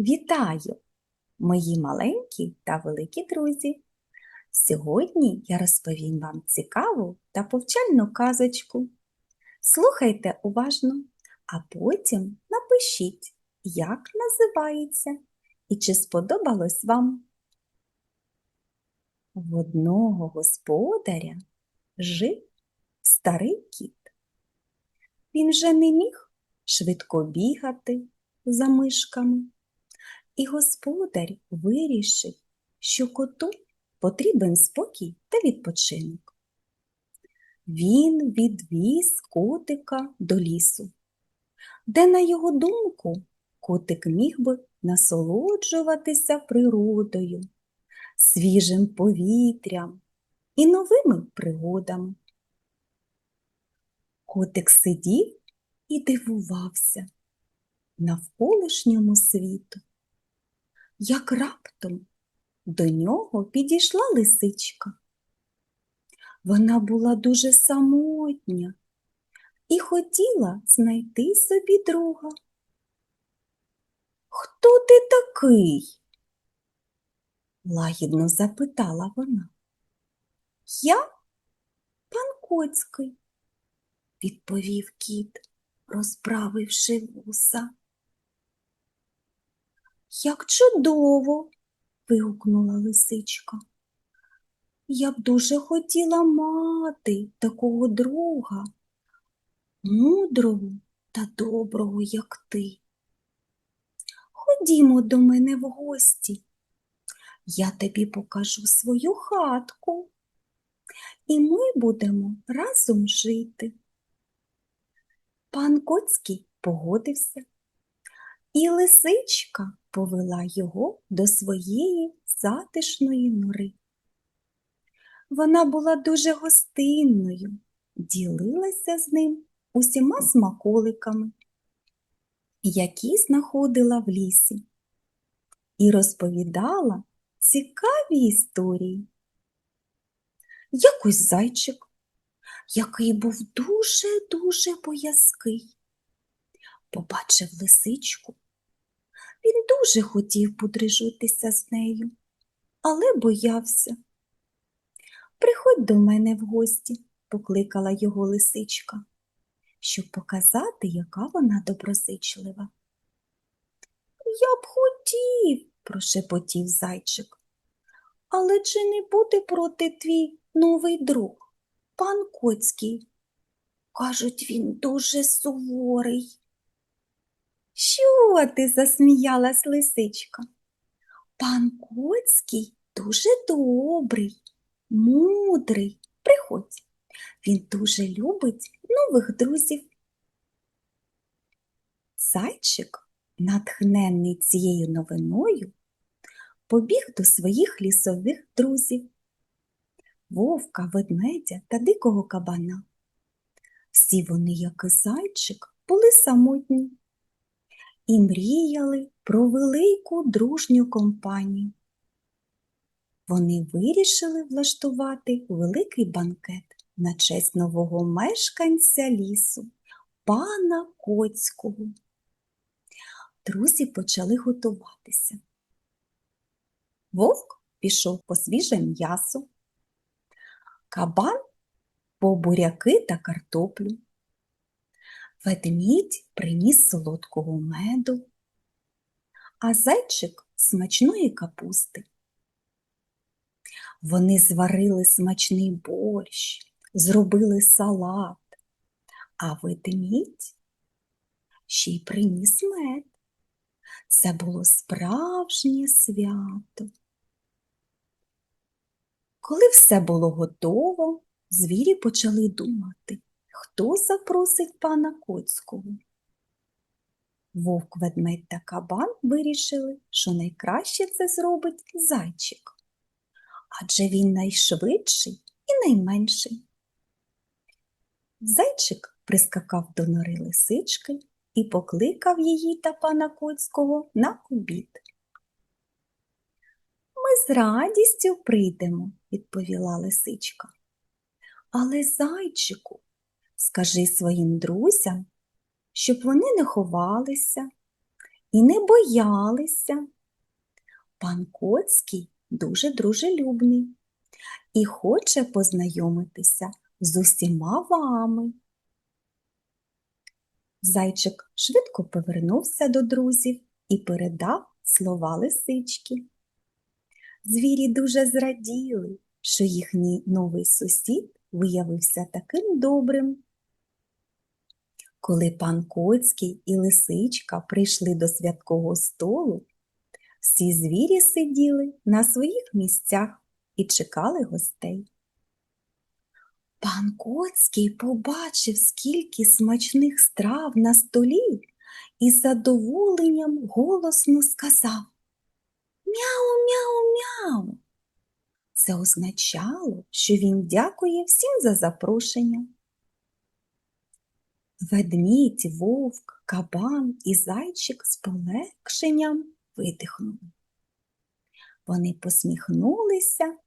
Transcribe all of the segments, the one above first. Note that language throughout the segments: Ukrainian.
Вітаю, мої маленькі та великі друзі! Сьогодні я розповім вам цікаву та повчальну казочку. Слухайте уважно, а потім напишіть, як називається і чи сподобалось вам. В одного господаря жив старий кіт. Він вже не міг швидко бігати за мишками. І господар вирішив, що коту потрібен спокій та відпочинок. Він відвіз котика до лісу, де, на його думку, котик міг би насолоджуватися природою, свіжим повітрям і новими пригодами. Котик сидів і дивувався навколишньому світу як раптом до нього підійшла лисичка. Вона була дуже самотня і хотіла знайти собі друга. Хто ти такий? лагідно запитала вона. Я пан Коцький, відповів кіт, розправивши вуса. Як чудово. вигукнула лисичка. Я б дуже хотіла мати такого друга, мудрого та доброго, як ти. Ходімо до мене в гості. Я тобі покажу свою хатку, і ми будемо разом жити. Пан Коцький погодився, і лисичка повела його до своєї затишної нори. Вона була дуже гостинною, ділилася з ним усіма смаколиками, які знаходила в лісі, і розповідала цікаві історії. Якось зайчик, який був дуже-дуже боязкий, побачив лисичку він дуже хотів подружитися з нею, але боявся. Приходь до мене в гості, покликала його лисичка, щоб показати, яка вона доброзичлива. Я б хотів, прошепотів зайчик. Але чи не буде проти твій новий друг, пан Коцький? Кажуть, він дуже суворий. Що ти? засміялась лисичка. Пан Коцький дуже добрий, мудрий. Приходь. Він дуже любить нових друзів. Зайчик, натхнений цією новиною, побіг до своїх лісових друзів вовка, ведмедя та дикого кабана. Всі вони, як і зайчик, були самотні і мріяли про велику дружню компанію. Вони вирішили влаштувати великий банкет на честь нового мешканця лісу, пана Коцького. Друзі почали готуватися. Вовк пішов по свіже м'ясо, кабан по буряки та картоплю. Ведмідь приніс солодкого меду, а зайчик смачної капусти. Вони зварили смачний борщ, зробили салат, а ведмідь ще й приніс мед. Це було справжнє свято. Коли все було готово, звірі почали думати хто запросить пана Коцького? Вовк, ведмедь та кабан вирішили, що найкраще це зробить зайчик, адже він найшвидший і найменший. Зайчик прискакав до нори лисички і покликав її та пана Коцького на обід. Ми з радістю прийдемо, відповіла лисичка. Але зайчику, Скажи своїм друзям, щоб вони не ховалися і не боялися. Пан Коцький дуже дружелюбний і хоче познайомитися з усіма вами. Зайчик швидко повернувся до друзів і передав слова лисички. Звірі дуже зраділи, що їхній новий сусід виявився таким добрим. Коли пан Коцький і лисичка прийшли до святкового столу, всі звірі сиділи на своїх місцях і чекали гостей. Пан Коцький побачив, скільки смачних страв на столі і з задоволенням голосно сказав Мяу, мяу, мяу. Це означало, що він дякує всім за запрошення. Ведмідь, вовк, кабан і зайчик з полегшенням видихнули. Вони посміхнулися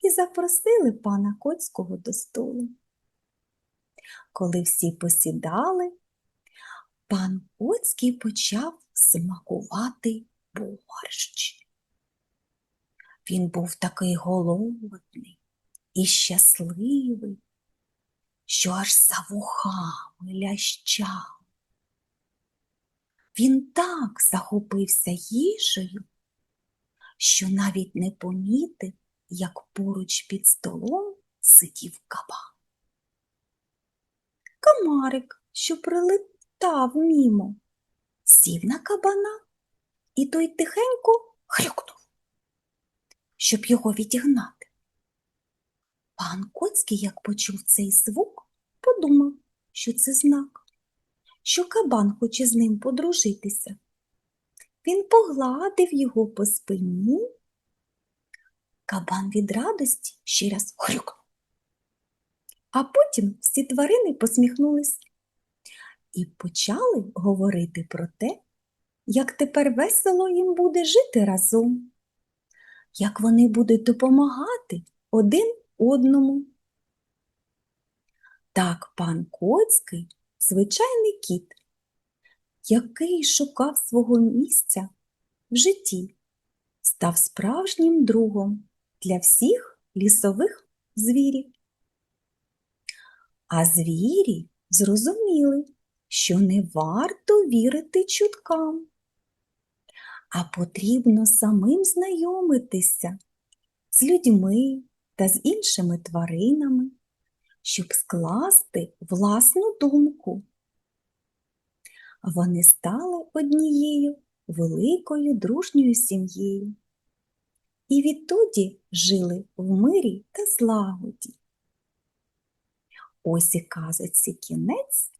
і запросили пана Коцького до столу. Коли всі посідали, пан Коцький почав смакувати борщ. Він був такий голодний і щасливий, що аж за вухами лящав. Він так захопився їжею, що навіть не помітив, як поруч під столом сидів кабан. Комарик, що прилетав мімо, сів на кабана, і той тихенько хрюкнув, щоб його відігнати. Пан Коцький, як почув цей звук, подумав, що це знак, що кабан хоче з ним подружитися. Він погладив його по спині. Кабан від радості ще раз хрюкнув. А потім всі тварини посміхнулись і почали говорити про те, як тепер весело їм буде жити разом, як вони будуть допомагати один одному. Так пан Коцький, звичайний кіт, який шукав свого місця в житті, став справжнім другом для всіх лісових звірів. А звірі зрозуміли, що не варто вірити чуткам, а потрібно самим знайомитися з людьми та з іншими тваринами, щоб скласти власну думку. Вони стали однією великою дружньою сім'єю і відтоді жили в мирі та злагоді. Ось і казочці кінець,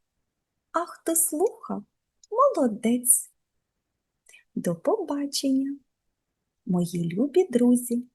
а хто слухав, молодець. До побачення, мої любі друзі!